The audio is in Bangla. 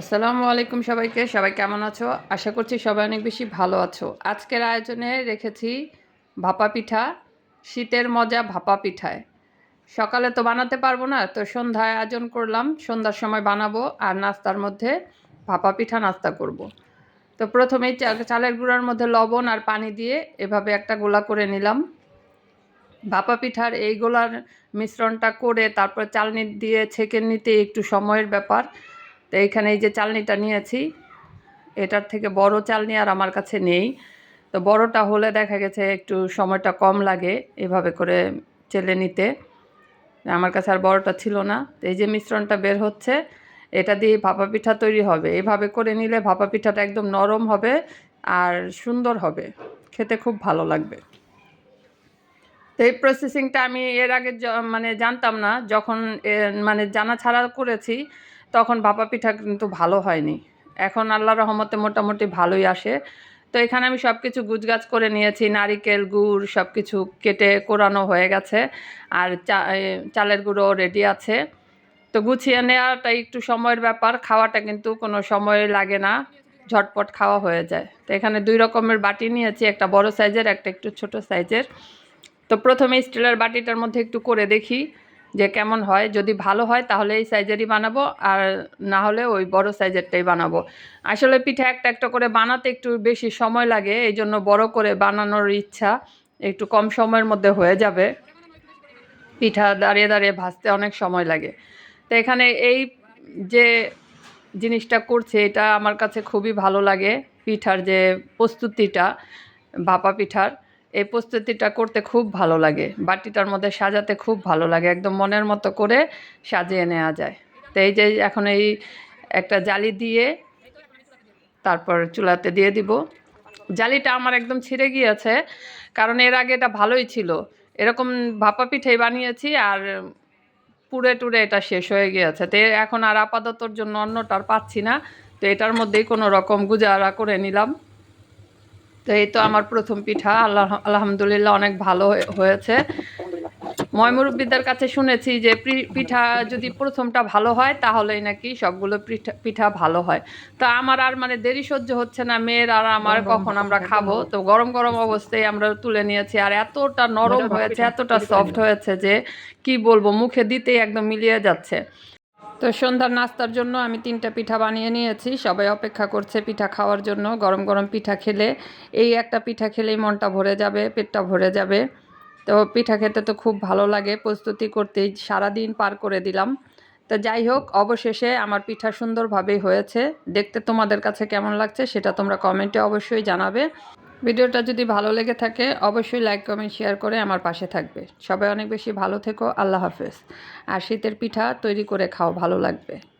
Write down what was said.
আসসালামু আলাইকুম সবাইকে। সবাই কেমন আছো? আশা করছি সবাই অনেক বেশি ভালো আছো। আজকের আয়োজনে রেখেছি ভাপা পিঠা, শীতের মজা ভাপা পিঠায়। সকালে তো বানাতে পারব না, তো সন্ধ্যায় আয়োজন করলাম। সন্ধ্যার সময় বানাবো আর নাস্তার মধ্যে ভাপা পিঠা নাস্তা করব। তো প্রথমেই চালের গুঁড়ার মধ্যে লবণ আর পানি দিয়ে এভাবে একটা গোলা করে নিলাম। ভাপা পিঠার এই গোলার মিশ্রণটা করে তারপর চালনি দিয়ে ছেঁকে নিতে একটু সময়ের ব্যাপার। তো এইখানে এই যে চালনিটা নিয়েছি, এটার থেকে বড় চালনি আর আমার কাছে নেই। তো বড়টা হলে দেখা গেছে একটু সময়টা কম লাগে এভাবে করে চেলে নিতে। আমার কাছে আর বড়টা ছিল না। তো এই যে মিশ্রণটা বের হচ্ছে, এটা দিয়ে ভাপা পিঠা তৈরি হবে। এভাবে করে নিলে ভাপা পিঠাটা একদম নরম হবে আর সুন্দর হবে। খেতে খুব ভালো লাগবে। তো এই প্রসেসিংটা আমি এর আগে মানে জানতাম না। যখন মানে জানা ছাড়া করেছি তখন ভাপা পিঠা কিন্তু ভালো হয়নি। এখন আল্লাহ রহমতে মোটামুটি ভালোই আসে। তো এখানে আমি সব কিছু গুজগাছ করে নিয়েছি, নারিকেল গুড় সব কিছু কেটে কোরানো হয়ে গেছে। আর চা চালের গুঁড়ো রেডি আছে। তো গুছিয়ে নেওয়াটা একটু সময়ের ব্যাপার, খাওয়াটা কিন্তু কোনো সময় লাগে না, ঝটপট খাওয়া হয়ে যায়। তো এখানে দুই রকমের বাটি নিয়েছি, একটা বড় সাইজের একটা একটু ছোট সাইজের তো প্রথমে স্টিলের বাটিটার মধ্যে একটু করে দেখি। যে কেমন হয়, যদি ভালো হয় তাহলে এই সাইজেরই বানাবো আর না হলে ওই বড় সাইজেরটাই বানাবো। আসলে পিঠা একটা একটা করে বানাতে একটু বেশি সময় লাগে এই জন্য বড় করে বানানোর ইচ্ছা একটু কম সময়ের মধ্যে হয়ে যাবে। পিঠা দাঁড়িয়ে দাঁড়িয়ে ভাজতে অনেক সময় লাগে। তো এখানে এই যে জিনিসটা করছে, এটা আমার কাছে খুবই ভালো লাগে পিঠার যে প্রস্তুতিটা, ভাপা পিঠার। এই প্রস্তুতিটা করতে খুব ভালো লাগে। বাটিটার মধ্যে সাজাতে খুব ভালো লাগে। একদম মনের মতো করে সাজিয়ে নেওয়া যায়। তো এই যে এখন এই একটা জালি দিয়ে তারপর চুলাতে দিয়ে দিব। জালিটা আমার একদম ছিঁড়ে গিয়েছে, কারণ এর আগে এটা ভালোই ছিল। এরকম ভাপা পিঠাই বানিয়েছি আর পুড়ে টুড়ে এটা শেষ হয়ে গিয়েছে। তো এখন আর আপাততর জন্য অন্যটার পাচ্ছি না। তো এটার মধ্যেই কোনো রকম গুজারা করে নিলাম। তো এই তো আমার প্রথম পিঠা। আল্লাহ আলহামদুলিল্লাহ অনেক ভালো হয়ে- হয়েছে। ময়মুরব্বীদের কাছে শুনেছি যে পিঠা যদি প্রথমটা ভালো হয় তাহলেই নাকি সবগুলো পিঠা পিঠা ভালো হয়। তো আমার আর মানে দেরি সহ্য হচ্ছে না মেয়ের আর আমার কখন আমরা খাব? তো গরম গরম অবস্থায় আমরা তুলে নিয়েছি আর এতটা নরম হয়েছে এতটা সফট হয়েছে যে কি বলব মুখে দিতেই একদম মিলিয়ে যাচ্ছে। তো সন্ধ্যার নাস্তার জন্য আমি তিনটা পিঠা বানিয়ে নিয়েছি। সবাই অপেক্ষা করছে পিঠা খাওয়ার জন্য। গরম গরম পিঠা খেলে এই একটা পিঠা খেলেই মনটা ভরে যাবে, পেটটা ভরে যাবে। তো পিঠা খেতে তো খুব ভালো লাগে, প্রস্তুতি করতেই সারাদিন পার করে দিলাম। তো যাই হোক, অবশেষে আমার পিঠা সুন্দরভাবেই হয়েছে। দেখতে তোমাদের কাছে কেমন লাগছে সেটা তোমরা কমেন্টে অবশ্যই জানাবে। ভিডিওটা যদি ভালো লেগে থাকে, অবশ্যই লাইক কমেন্ট শেয়ার করে আমার পাশে থাকবে। সবাই অনেক বেশি ভালো থেকো, আল্লাহ হাফেজ। আর শীতের পিঠা তৈরি করে খাও, ভালো লাগবে।